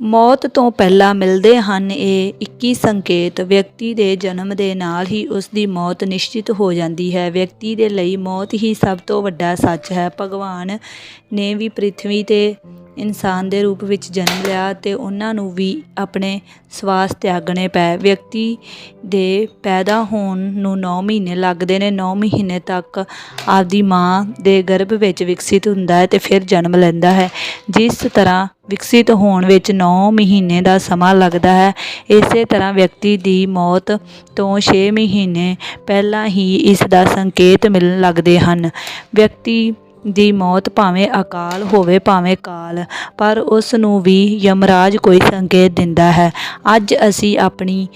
ਮੌਤ ਤੋਂ ਪਹਿਲਾਂ ਮਿਲਦੇ ਹਨ ਇਹ 21 ਸੰਕੇਤ। ਵਿਅਕਤੀ ਦੇ ਜਨਮ ਦੇ ਨਾਲ ਹੀ ਉਸ ਦੀ ਮੌਤ ਨਿਸ਼ਚਿਤ ਹੋ ਜਾਂਦੀ ਹੈ। ਵਿਅਕਤੀ ਦੇ ਲਈ ਮੌਤ ਹੀ ਸਭ ਤੋਂ ਵੱਡਾ ਸੱਚ ਹੈ। ਭਗਵਾਨ ਨੇ ਵੀ ਪ੍ਰਿਥਵੀ ਤੇ ਇਨਸਾਨ ਦੇ ਰੂਪ ਵਿੱਚ ਜਨਮ ਲਿਆ ਅਤੇ ਉਹਨਾਂ ਨੂੰ ਵੀ ਆਪਣੇ ਸਵਾਸ ਤਿਆਗਣੇ ਪਏ। ਵਿਅਕਤੀ ਦੇ ਪੈਦਾ ਹੋਣ ਨੂੰ 9 ਮਹੀਨੇ ਲੱਗਦੇ ਨੇ। 9 ਮਹੀਨੇ ਤੱਕ ਆਪਦੀ ਮਾਂ ਦੇ ਗਰਭ ਵਿੱਚ ਵਿਕਸਿਤ ਹੁੰਦਾ ਹੈ ਤੇ ਫਿਰ ਜਨਮ ਲੈਂਦਾ ਹੈ। ਜਿਸ ਤਰ੍ਹਾਂ ਵਿਕਸਿਤ ਹੋਣ ਵਿੱਚ 9 ਮਹੀਨੇ ਦਾ ਸਮਾਂ ਲੱਗਦਾ ਹੈ, ਇਸੇ ਤਰ੍ਹਾਂ ਵਿਅਕਤੀ ਦੀ ਮੌਤ ਤੋਂ 6 ਮਹੀਨੇ ਪਹਿਲਾਂ ਹੀ ਇਸ ਦਾ ਸੰਕੇਤ ਮਿਲਣ ਲੱਗਦੇ ਹਨ। ਵਿਅਕਤੀ ਦੀ ਮੌਤ ਭਾਵੇਂ ਅਕਾਲ ਹੋਵੇ, ਭਾਵੇਂ ਕਾਲ, ਪਰ ਉਸ ਨੂੰ ਵੀ ਯਮਰਾਜ ਕੋਈ ਸੰਕੇਤ ਦਿੰਦਾ ਹੈ। ਅੱਜ ਅਸੀਂ ਆਪਣੀ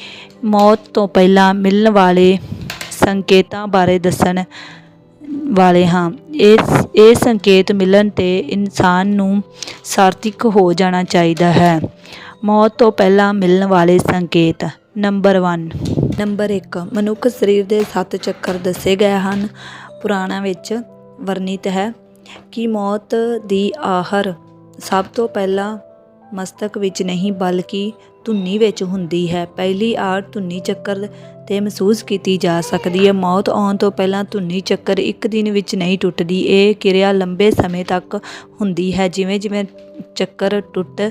ਮੌਤ ਤੋਂ ਪਹਿਲਾਂ ਮਿਲਣ ਵਾਲੇ ਸੰਕੇਤਾਂ ਬਾਰੇ ਦੱਸਣ ਵਾਲੇ ਹਾਂ। ਇਸ, ਇਹ ਸੰਕੇਤ ਮਿਲਣ ਤੇ ਇਨਸਾਨ ਨੂੰ ਸਾਰਥਿਕ ਹੋ ਜਾਣਾ ਚਾਹੀਦਾ ਹੈ। ਮੌਤ ਤੋਂ ਪਹਿਲਾਂ ਮਿਲਣ ਵਾਲੇ ਸੰਕੇਤ, ਨੰਬਰ 1 ਨੰਬਰ 1 ਮਨੁੱਖ ਸਰੀਰ ਦੇ ਸੱਤ ਚੱਕਰ ਦੱਸੇ ਗਏ ਹਨ। ਪੁਰਾਣਾ ਵਿੱਚ ਵਰਣਿਤ ਹੈ ਕਿ ਮੌਤ ਦੀ ਆਹਰ ਸਭ ਤੋਂ ਪਹਿਲਾਂ ਮਸਤਕ ਵਿੱਚ ਨਹੀਂ, ਬਲਕਿ ਧੁੰਨੀ ਵਿੱਚ ਹੁੰਦੀ ਹੈ। ਪਹਿਲੀ ਆੜ ਧੁੰਨੀ ਚੱਕਰ ਤੇ ਮਹਿਸੂਸ ਕੀਤੀ ਜਾ ਸਕਦੀ ਹੈ। ਮੌਤ ਆਉਣ ਤੋਂ ਪਹਿਲਾਂ ਧੁੰਨੀ ਚੱਕਰ ਇੱਕ ਦਿਨ ਵਿੱਚ ਨਹੀਂ ਟੁੱਟਦੀ। ਇਹ ਕਿਰਿਆ ਲੰਬੇ ਸਮੇਂ ਤੱਕ ਹੁੰਦੀ ਹੈ। ਜਿਵੇਂ ਜਿਵੇਂ ਚੱਕਰ ਟੁੱਟ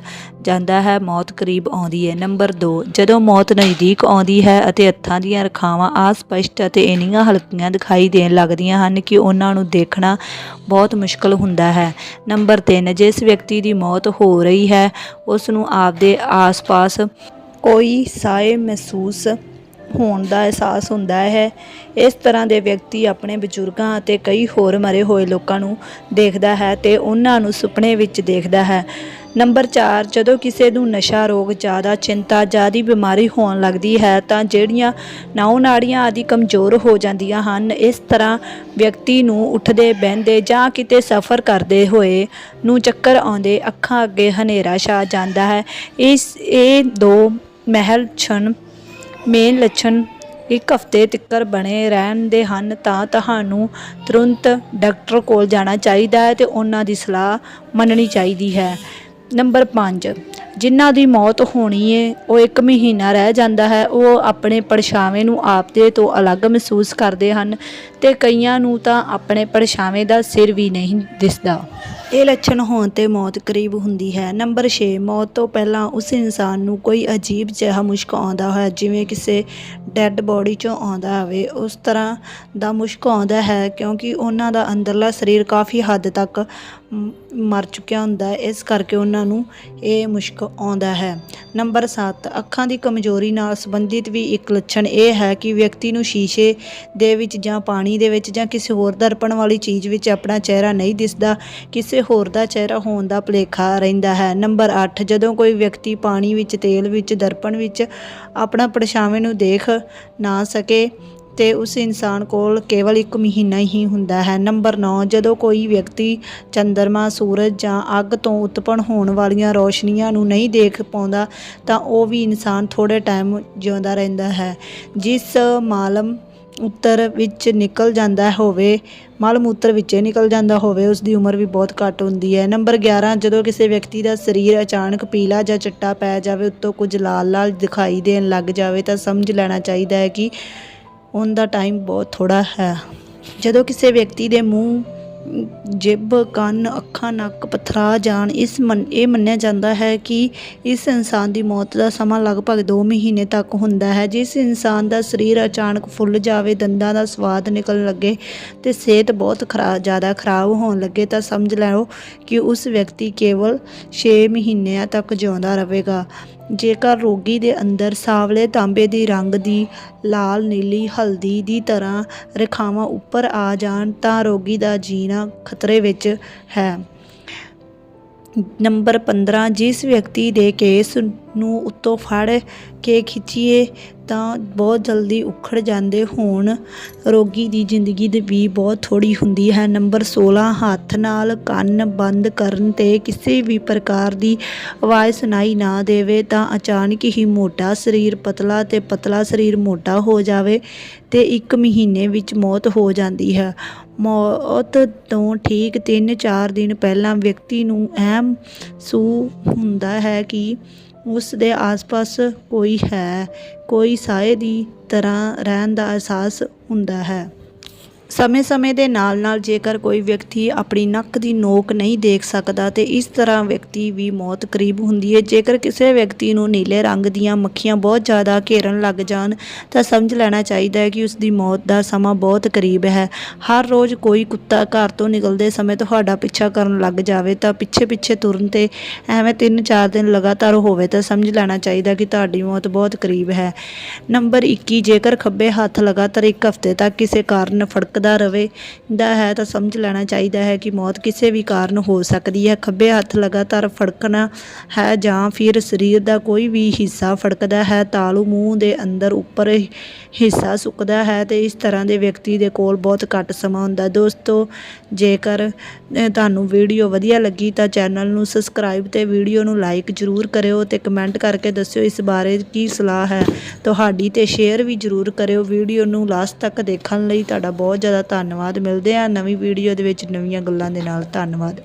ਜਾਂਦਾ ਹੈ, ਮੌਤ ਕਰੀਬ ਆਉਂਦੀ ਹੈ। ਨੰਬਰ 2 ਜਦੋਂ ਮੌਤ ਨਜ਼ਦੀਕ ਆਉਂਦੀ ਹੈ ਅਤੇ ਹੱਥਾਂ ਦੀਆਂ ਰਖਾਵਾਂ ਆਸਪਸ਼ਟ ਅਤੇ ਇੰਨੀਆਂ ਹਲਕੀਆਂ ਦਿਖਾਈ ਦੇਣ ਲੱਗਦੀਆਂ ਹਨ ਕਿ ਉਹਨਾਂ ਨੂੰ ਦੇਖਣਾ ਬਹੁਤ ਮੁਸ਼ਕਲ ਹੁੰਦਾ ਹੈ। ਨੰਬਰ 3 ਜਿਸ ਵਿਅਕਤੀ ਦੀ ਮੌਤ ਹੋ ਰਹੀ ਹੈ, ਉਸ ਨੂੰ ਆਪਦੇ ਆਸ-ਪਾਸ ਕੋਈ ਸਾਏ ਮਹਿਸੂਸ ਹੋਣ ਦਾ ਅਹਿਸਾਸ ਹੁੰਦਾ ਹੈ। ਇਸ ਤਰ੍ਹਾਂ ਦੇ ਵਿਅਕਤੀ ਆਪਣੇ ਬਜ਼ੁਰਗਾਂ ਅਤੇ ਕਈ ਹੋਰ ਮਰੇ ਹੋਏ ਲੋਕਾਂ ਨੂੰ ਦੇਖਦਾ ਹੈ ਤੇ ਉਹਨਾਂ ਨੂੰ ਸੁਪਨੇ ਵਿੱਚ ਦੇਖਦਾ ਹੈ। ਨੰਬਰ 4 ਜਦੋਂ ਕਿਸੇ ਨੂੰ ਨਸ਼ਾ, ਰੋਗ, ਜ਼ਿਆਦਾ ਚਿੰਤਾ, ਜ਼ਿਆਦੀ ਬਿਮਾਰੀ ਹੋਣ ਲੱਗਦੀ ਹੈ ਤਾਂ ਜਿਹੜੀਆਂ ਨਾਉ ਨਾੜੀਆਂ ਆਦਿ ਕਮਜ਼ੋਰ ਹੋ ਜਾਂਦੀਆਂ ਹਨ, ਇਸ ਤਰ੍ਹਾਂ ਵਿਅਕਤੀ ਨੂੰ ਉੱਠਦੇ, ਬਹਿੰਦੇ ਜਾਂ ਕਿਤੇ ਸਫ਼ਰ ਕਰਦੇ ਹੋਏ ਨੂੰ ਚੱਕਰ ਆਉਂਦੇ ਅੱਖਾਂ ਅੱਗੇ ਹਨੇਰਾ ਛਾ ਜਾਂਦਾ ਹੈ। ਇਸ, ਇਹ ਦੋ ਮਹਿਲ ਛਣ ਮੇਨ ਲੱਛਣ, ਇੱਕ ਹਫ਼ਤੇ ਤੱਕਰ ਬਣੇ ਰਹਿਣ ਦੇ ਹਨ ਤਾਂ ਤੁਹਾਨੂੰ ਤੁਰੰਤ ਡਾਕਟਰ ਕੋਲ ਜਾਣਾ ਚਾਹੀਦਾ ਹੈ ਤੇ ਉਹਨਾਂ ਦੀ ਸਲਾਹ ਮੰਨਣੀ ਚਾਹੀਦੀ ਹੈ। ਨੰਬਰ 5 ਜਿਨ੍ਹਾਂ ਦੀ ਮੌਤ ਹੋਣੀ ਏ, ਉਹ ਇੱਕ ਮਹੀਨਾ ਰਹਿ ਜਾਂਦਾ ਹੈ। ਉਹ ਆਪਣੇ ਪਰਛਾਵੇਂ ਨੂੰ ਆਪਦੇ ਤੋਂ ਅਲੱਗ ਮਹਿਸੂਸ ਕਰਦੇ ਹਨ ਤੇ ਕਈਆਂ ਨੂੰ ਤਾਂ ਆਪਣੇ ਪਰਛਾਵੇਂ ਦਾ ਸਿਰ ਵੀ ਨਹੀਂ ਦਿਸਦਾ। ਇਹ ਲੱਛਣ ਹੋਣ ਤੇ ਮੌਤ ਕਰੀਬ ਹੁੰਦੀ ਹੈ। ਨੰਬਰ 6 ਮੌਤ ਤੋਂ ਪਹਿਲਾਂ ਉਸ ਇਨਸਾਨ ਨੂੰ ਕੋਈ ਅਜੀਬ ਜਿਹਾ ਮੁਸ਼ਕ ਆਉਂਦਾ ਹੈ ਜਿਵੇਂ ਕਿਸੇ ਡੈੱਡ ਬੋਡੀ ਚੋਂ ਆਉਂਦਾ ਹੋਵੇ, ਉਸ ਤਰ੍ਹਾਂ ਦਾ ਮੁਸ਼ਕ ਆਉਂਦਾ ਹੈ ਕਿਉਂਕਿ ਉਹਨਾਂ ਦਾ ਅੰਦਰਲਾ ਸਰੀਰ ਕਾਫੀ ਹੱਦ ਤੱਕ ਮਰ ਚੁੱਕਿਆ ਹੁੰਦਾ ਹੈ। ਇਸ ਕਰਕੇ ਉਹਨਾਂ ਨੂੰ ਇਹ ਮੁਸ਼ਕ ਆਉਂਦਾ ਹੈ। ਨੰਬਰ 7 ਅੱਖਾਂ ਦੀ ਕਮਜ਼ੋਰੀ ਨਾਲ ਸੰਬੰਧਿਤ ਵੀ ਇੱਕ ਲੱਛਣ ਇਹ ਹੈ ਕਿ ਵਿਅਕਤੀ ਨੂੰ ਸ਼ੀਸ਼ੇ ਦੇ ਵਿੱਚ ਜਾਂ ਪਾਣੀ ਦੇ ਵਿੱਚ ਜਾਂ ਕਿਸੇ ਹੋਰ ਦਰਪਣ ਵਾਲੀ ਚੀਜ਼ ਵਿੱਚ ਆਪਣਾ ਚਿਹਰਾ ਨਹੀਂ ਦਿਸਦਾ, ਕਿਸੇ ਹੋਰ ਦਾ ਚਿਹਰਾ ਹੋਣ ਦਾ ਭੁਲੇਖਾ ਰਹਿੰਦਾ ਹੈ। ਨੰਬਰ 8 ਜਦੋਂ ਕੋਈ ਵਿਅਕਤੀ ਪਾਣੀ ਵਿੱਚ, ਤੇਲ ਵਿੱਚ, ਦਰਪਣ ਵਿੱਚ ਆਪਣਾ ਪਰਛਾਵੇਂ ਨੂੰ ਦੇਖ ਨਾ ਸਕੇ ਤੇ ਉਸ ਇਨਸਾਨ ਕੋਲ ਕੇਵਲ ਇੱਕ ਮਹੀਨਾ ਹੀ ਹੁੰਦਾ ਹੈ। ਨੰਬਰ 9 ਜਦੋਂ ਕੋਈ ਵਿਅਕਤੀ ਚੰਦਰਮਾ, ਸੂਰਜ ਜਾਂ ਅੱਗ ਤੋਂ ਉਤਪੰਨ ਹੋਣ ਵਾਲੀਆਂ ਰੋਸ਼ਨੀਆਂ ਨੂੰ ਨਹੀਂ ਦੇਖ ਪਾਉਂਦਾ, ਤਾਂ ਉਹ ਵੀ ਇਨਸਾਨ ਥੋੜੇ ਟਾਈਮ ਜਿਉਂਦਾ ਰਹਿੰਦਾ ਹੈ। ਜਿਸ ਮਾਲਮ ਉੱਤਰ ਵਿੱਚ ਨਿਕਲ ਜਾਂਦਾ ਹੋਵੇ, ਮਲ ਮੂਤਰ ਵਿੱਚੇ ਨਿਕਲ ਜਾਂਦਾ ਹੋਵੇ ਉਸ ਦੀ ਉਮਰ ਵੀ ਬਹੁਤ ਘੱਟ ਹੁੰਦੀ ਹੈ। ਨੰਬਰ 11 ਜਦੋਂ ਕਿਸੇ ਵਿਅਕਤੀ ਦਾ ਸਰੀਰ ਅਚਾਨਕ ਪੀਲਾ ਜਾਂ ਚਿੱਟਾ ਪੈ ਜਾਵੇ, ਉੱਤੋਂ ਕੁਝ ਲਾਲ ਲਾਲ ਦਿਖਾਈ ਦੇਣ ਲੱਗ ਜਾਵੇ, ਤਾਂ ਸਮਝ ਲੈਣਾ ਚਾਹੀਦਾ ਹੈ ਕਿ ਉਹਨਾਂ ਦਾ ਟਾਈਮ ਬਹੁਤ ਥੋੜਾ ਹੈ। ਜਦੋਂ ਕਿਸੇ ਵਿਅਕਤੀ ਦੇ ਮੂੰਹ ਜਿਬ, ਕੰਨ, ਅੱਖਾਂ, ਨੱਕ ਪਥਰਾ ਜਾਣ, ਇਸ ਮੰਨ, ਇਹ ਮੰਨਿਆ ਜਾਂਦਾ ਹੈ ਕਿ ਇਸ ਇਨਸਾਨ ਦੀ ਮੌਤ ਦਾ ਸਮਾਂ ਲਗਭਗ 2 ਮਹੀਨੇ ਤੱਕ ਹੁੰਦਾ ਹੈ। ਜਿਸ ਇਨਸਾਨ ਦਾ ਸਰੀਰ ਅਚਾਨਕ ਫੁੱਲ ਜਾਵੇ, ਦੰਦਾਂ ਦਾ ਸਵਾਦ ਨਿਕਲਣ ਲੱਗੇ ਤੇ ਸਿਹਤ ਬਹੁਤ ਖਰਾ, ਜ਼ਿਆਦਾ ਖਰਾਬ ਹੋਣ ਲੱਗੇ, ਤਾਂ ਸਮਝ ਲਓ ਕਿ ਉਸ ਵਿਅਕਤੀ ਕੇਵਲ 6 ਮਹੀਨਿਆਂ ਤੱਕ ਜਿਉਂਦਾ ਰਹੇਗਾ। ਜੇਕਰ ਰੋਗੀ ਦੇ ਅੰਦਰ ਸਾਵਲੇ ਤਾਂਬੇ ਦੀ ਰੰਗ ਦੀ ਲਾਲ, ਨੀਲੀ, ਹਲਦੀ ਦੀ ਤਰ੍ਹਾਂ ਰੇਖਾਵਾਂ ਉੱਪਰ ਆ ਜਾਣ ਤਾਂ ਰੋਗੀ ਦਾ ਜੀਣਾ ਖਤਰੇ ਵਿੱਚ ਹੈ। ਨੰਬਰ 15 ਜਿਸ ਵਿਅਕਤੀ ਦੇ ਕੇਸ ਨੂੰ ਉੱਤੋਂ ਫੜ ਕੇ ਖਿੱਚੀਏ ਤਾਂ ਬਹੁਤ ਜਲਦੀ ਉਖੜ ਜਾਂਦੇ ਹੋਣ। ਰੋਗੀ ਦੀ ਜ਼ਿੰਦਗੀ ਦੇ ਵੀ ਬਹੁਤ ਥੋੜੀ ਹੁੰਦੀ ਹੈ। ਨੰਬਰ 16 ਹੱਥ ਨਾਲ ਕੰਨ ਬੰਦ ਕਰਨ ਤੇ ਕਿਸੇ ਵੀ ਪ੍ਰਕਾਰ ਦੀ ਆਵਾਜ਼ ਸੁਣਾਈ ਨਾ ਦੇਵੇ ਤਾਂ ਅਚਾਨਕ ਹੀ ਮੋਟਾ ਸਰੀਰ ਪਤਲਾ ਤੇ ਪਤਲਾ ਸਰੀਰ ਮੋਟਾ ਹੋ ਜਾਵੇ ਤੇ 1 ਮਹੀਨੇ ਵਿੱਚ ਮੌਤ ਹੋ ਜਾਂਦੀ ਹੈ। ਮੌਤ ਤੋਂ ਠੀਕ 3-4 ਦਿਨ ਪਹਿਲਾਂ ਵਿਅਕਤੀ ਨੂੰ ਅਹਿਮ ਸੂ ਹੁੰਦਾ ਹੈ ਕਿ ਉਸ ਦੇ ਆਸ-ਪਾਸ ਕੋਈ ਹੈ ਕੋਈ ਸਾਏ ਦੀ ਤਰ੍ਹਾਂ ਰਹਿਣ ਦਾ ਅਹਿਸਾਸ ਹੁੰਦਾ ਹੈ। ਸਮੇਂ-ਸਮੇਂ ਦੇ ਨਾਲ-ਨਾਲ ਜੇਕਰ ਕੋਈ ਵਿਅਕਤੀ ਆਪਣੀ ਨੱਕ ਦੀ ਨੋਕ ਨਹੀਂ ਦੇਖ ਸਕਦਾ ਤੇ ਇਸ ਤਰ੍ਹਾਂ ਵਿਅਕਤੀ ਵੀ ਮੌਤ ਕਰੀਬ ਹੁੰਦੀ ਹੈ ਜੇਕਰ ਕਿਸੇ ਵਿਅਕਤੀ ਨੂੰ ਨੀਲੇ ਰੰਗ ਦੀਆਂ ਮੱਖੀਆਂ ਬਹੁਤ ਜ਼ਿਆਦਾ ਘੇਰਨ ਲੱਗ ਜਾਣ, ਤਾਂ ਸਮਝ ਲੈਣਾ ਚਾਹੀਦਾ ਹੈ ਕਿ ਉਸ ਦੀ ਮੌਤ ਦਾ ਸਮਾਂ ਬਹੁਤ ਕਰੀਬ ਹੈ। ਹਰ ਰੋਜ਼ ਕੋਈ ਕੁੱਤਾ ਘਰ ਤੋਂ ਨਿਕਲਦੇ ਸਮੇਂ ਤੁਹਾਡਾ ਪਿੱਛਾ ਕਰਨ ਲੱਗ ਜਾਵੇ, ਤਾਂ ਪਿੱਛੇ-ਪਿੱਛੇ ਤੁਰਨ ਤੇ ਐਵੇਂ 3-4 ਦਿਨ ਲਗਾਤਾਰ ਹੋਵੇ, ਤਾਂ ਸਮਝ ਲੈਣਾ ਚਾਹੀਦਾ ਕਿ ਤੁਹਾਡੀ ਮੌਤ ਬਹੁਤ ਕਰੀਬ ਹੈ। ਨੰਬਰ 21 ਜੇਕਰ ਖੱਬੇ ਹੱਥ ਲਗਾਤਾਰ ਇੱਕ ਹਫ਼ਤੇ ਤੱਕ ਕਿਸੇ ਕਾਰਨ ਫੜਕ ਫੜਕਦਾ ਰਵੇ, ਦਾ ਹੈ ਤਾਂ ਸਮਝ ਲੈਣਾ ਚਾਹੀਦਾ ਹੈ ਕਿ ਮੌਤ ਕਿਸੇ ਵੀ ਕਾਰਨ ਹੋ ਸਕਦੀ ਹੈ। ਖੱਬੇ ਹੱਥ ਲਗਾਤਾਰ ਫੜਕਣਾ ਹੈ ਜਾਂ ਫਿਰ ਸਰੀਰ ਦਾ ਕੋਈ ਵੀ ਹਿੱਸਾ ਫੜਕਦਾ ਹੈ, ਤਾਲੂ ਮੂੰਹ ਦੇ ਅੰਦਰ ਉੱਪਰ ਹਿੱਸਾ ਸੁੱਕਦਾ ਹੈ ਤੇ ਇਸ ਤਰ੍ਹਾਂ ਦੇ ਵਿਅਕਤੀ ਦੇ ਕੋਲ ਬਹੁਤ ਘੱਟ ਸਮਾਂ ਹੁੰਦਾ। ਦੋਸਤੋ, ਜੇਕਰ ਤੁਹਾਨੂੰ ਵੀਡੀਓ ਵਧੀਆ ਲੱਗੀ ਤਾਂ ਚੈਨਲ ਨੂੰ ਸਬਸਕ੍ਰਾਈਬ ਤੇ ਵੀਡੀਓ ਨੂੰ ਲਾਈਕ ਜ਼ਰੂਰ ਕਰਿਓ ਤੇ ਕਮੈਂਟ ਕਰਕੇ ਦੱਸਿਓ ਇਸ ਬਾਰੇ ਕੀ ਸਲਾਹ ਹੈ। ਤੁਹਾਡੀ ਤੇ ਸ਼ੇਅਰ ਵੀ ਜ਼ਰੂਰ ਕਰਿਓ। ਵੀਡੀਓ ਨੂੰ ਲਾਸਟ ਤੱਕ ਦੇਖਣ ਲਈ ਤੁਹਾਡਾ ਬਹੁਤ ਜ਼ਿਆਦਾ ਧੰਨਵਾਦ ਮਿਲਦੇ ਆ ਨਵੀਂ ਵੀਡੀਓ ਦੇ ਵਿੱਚ ਨਵੀਆਂ ਗੱਲਾਂ ਦੇ ਨਾਲ ਧੰਨਵਾਦ।